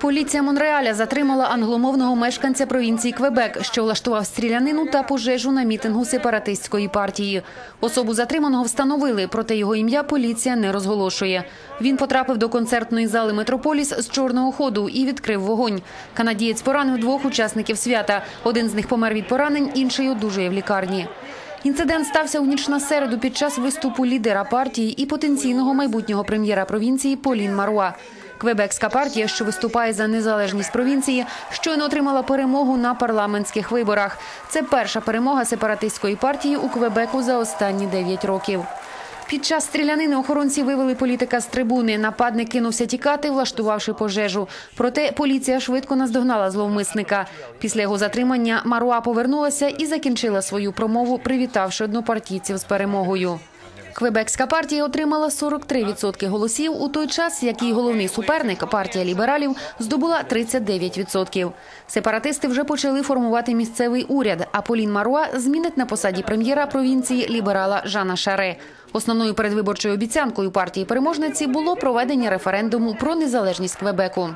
Поліція Монреаля затримала англомовного мешканця провінції Квебек, що влаштував стрілянину та пожежу на мітингу сепаратистської партії. Особу затриманого встановили, проте його ім'я поліція не розголошує. Він потрапив до концертної зали Метрополіс з чорного ходу і відкрив вогонь. Канадієць поранив двох учасників свята. Один з них помер від поранень, інший одужує в лікарні. Інцидент стався у ніч на середу під час виступу лідера партії і потенційного майбутнього прем'єра провінції Полін Маруа. Квебекська партія, що виступає за незалежність провінції, щойно отримала перемогу на парламентських виборах. Це перша перемога сепаратистської партії у Квебеку за останні 9 років. Під час стрілянини охоронці вивели політика з трибуни. Нападник кинувся тікати, влаштувавши пожежу. Проте поліція швидко наздогнала зловмисника. Після його затримання Маруа повернулася і закінчила свою промову, привітавши однопартійців з перемогою. Квебекська партія отримала 43% голосів у той час, як її головний суперник партія лібералів здобула 39%. Сепаратисти вже почали формувати місцевий уряд. А Полін Маруа змінить на посаді прем'єра провінції ліберала Жана Шаре. Основною передвиборчою обіцянкою партії переможниці було проведення референдуму про незалежність Квебеку.